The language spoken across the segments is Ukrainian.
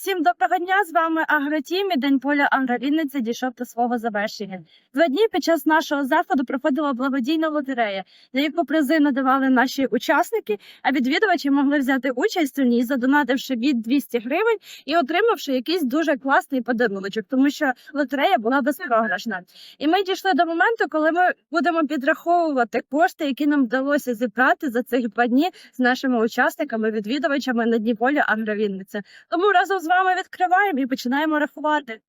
Всім доброго дня! З вами Агротім і День поля Агровінниця дійшов до свого завершення. Два дні під час нашого заходу проходила благодійна лотерея, на яку призи надавали наші учасники, а відвідувачі могли взяти участь у ній, задонативши від 200 гривень і отримавши якийсь дуже класний подаруночок, тому що лотерея була безпрограшна. І ми дійшли до моменту, коли ми будемо підраховувати кошти, які нам вдалося зібрати за цих два дні з нашими учасниками, відвідувачами на дні поля Агровінниця. Тому разом з вами відкриваємо і починаємо рахувати.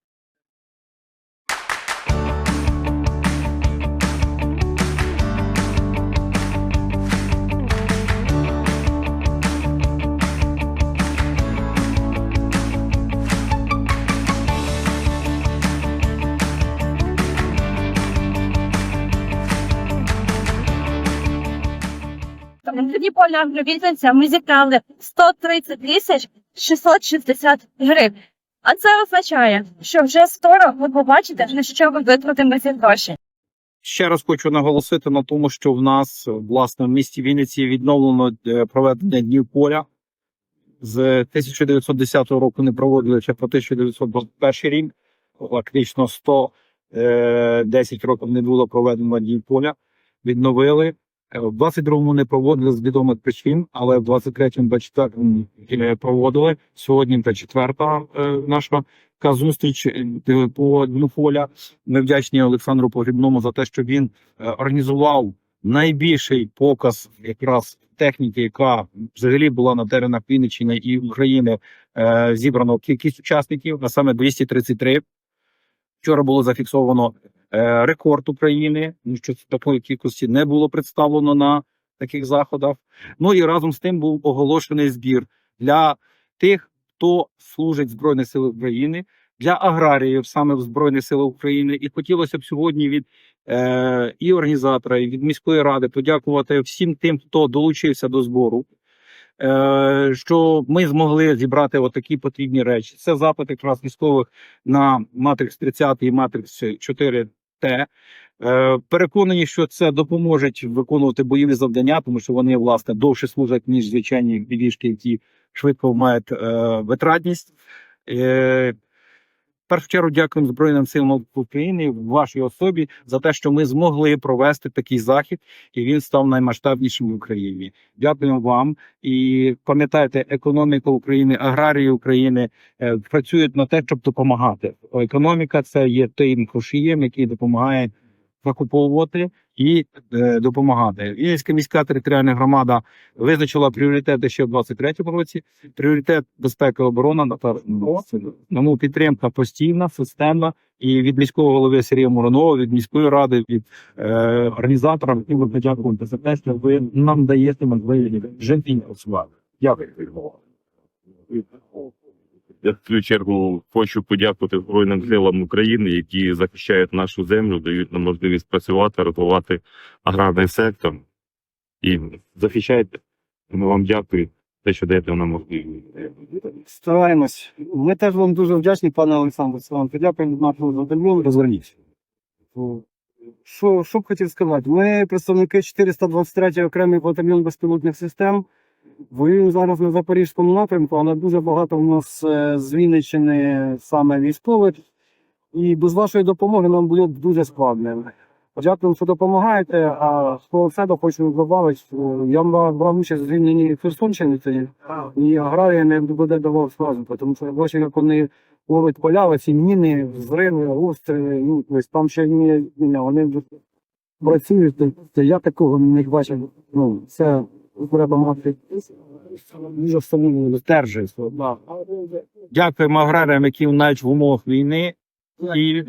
Дні поля Агровінниця ми зібрали 130 тисяч 660 гривень. А це означає, що вже скоро ви побачите, на що ви витратимо ці гроші. Ще раз хочу наголосити на тому, що в нас власне в місті Вінниці відновлено е, проведення днів поля. З 1910 року не проводили ще про 1921 рік. Фактично 110 років не було проведено днів поля. Відновили. Е, В 22-му не проводили з відомих причин, але в 23-му, 24-му е, проводили. Сьогодні та четверта е, наша зустріч е, по дню поля. Ми вдячні Олександру Погрібному за те, що він організував найбільший показ якраз техніки, яка взагалі була на теренах Вінниччини і України. Зібрано кількість учасників, а саме 233. Вчора було зафіксовано рекорд України, тому що такої кількості не було представлено на таких заходах. Ну і разом з тим був оголошений збір для тих, хто служить в Збройних силах України, для аграріїв саме в Збройних силах України. І хотілося б сьогодні від е, і організатора, і від міської ради подякувати всім тим, хто долучився до збору. Е, що ми змогли зібрати отакі потрібні речі. Це запит якраз військових на Матрикс 30 і Матрикс 4 Т. Е, переконані, що це допоможе виконувати бойові завдання, тому що вони власне довше служать ніж звичайні білішки, які швидко мають е, витратність. Першу чергу дякуємо Збройним силам України в вашій особі за те, що ми змогли провести такий захід, і він став наймасштабнішим в Україні. Дякуємо вам і пам'ятайте, економіка України, аграрії України е, працюють на те, щоб допомагати. Економіка це є тим кошієм, який допомагає закуповувати і е, допомагати. Вінницька міська територіальна громада визначила пріоритети ще в 23-му році. Пріоритет безпека і оборона на. Тому підтримка постійна, системна. І від міського голови Сергія Муранова, від міської ради, від е, організатора хотів би подякувати за те, що ви нам даєте можливість жити і працювати. Дякую. Я в свою чергу хочу подякувати Збройним силам України, які захищають нашу землю, дають нам можливість працювати, розвивати аграрний сектор і захищайте. Ми вам дякую, те, що даєте нам можливість. Стараємось. Ми теж вам дуже вдячні, пане Олександре. Це вам подякуємо нашого батальйону. Розверніться. Що, що б хотів сказати? Ми представники 423 окремий батальйон безпілотних систем. Воюємо зараз на Запорізькому напрямку, але дуже багато в нас е, з Вінниччини саме військових. І без вашої допомоги нам було б дуже складно. Дякуємо, що допомагаєте. А з себе хочу додати, я брав брав участь в звільненні Херсонщини і аграрія не буде давав сразу, тому що я бачив, як вони ловить поля, ці міни, взриви, обстріли, ну, там ще ні, вони працюють, я такого не бачив. Ну, це треба мати Стержуйство. Дякуємо аграріям, які навіть в умовах війни і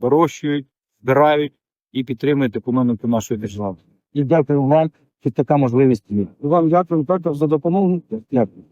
вирощують, збирають і підтримують економіку нашої держави. І дякую вам, що така можливість є. Вам дякую також за допомогу. Дякую.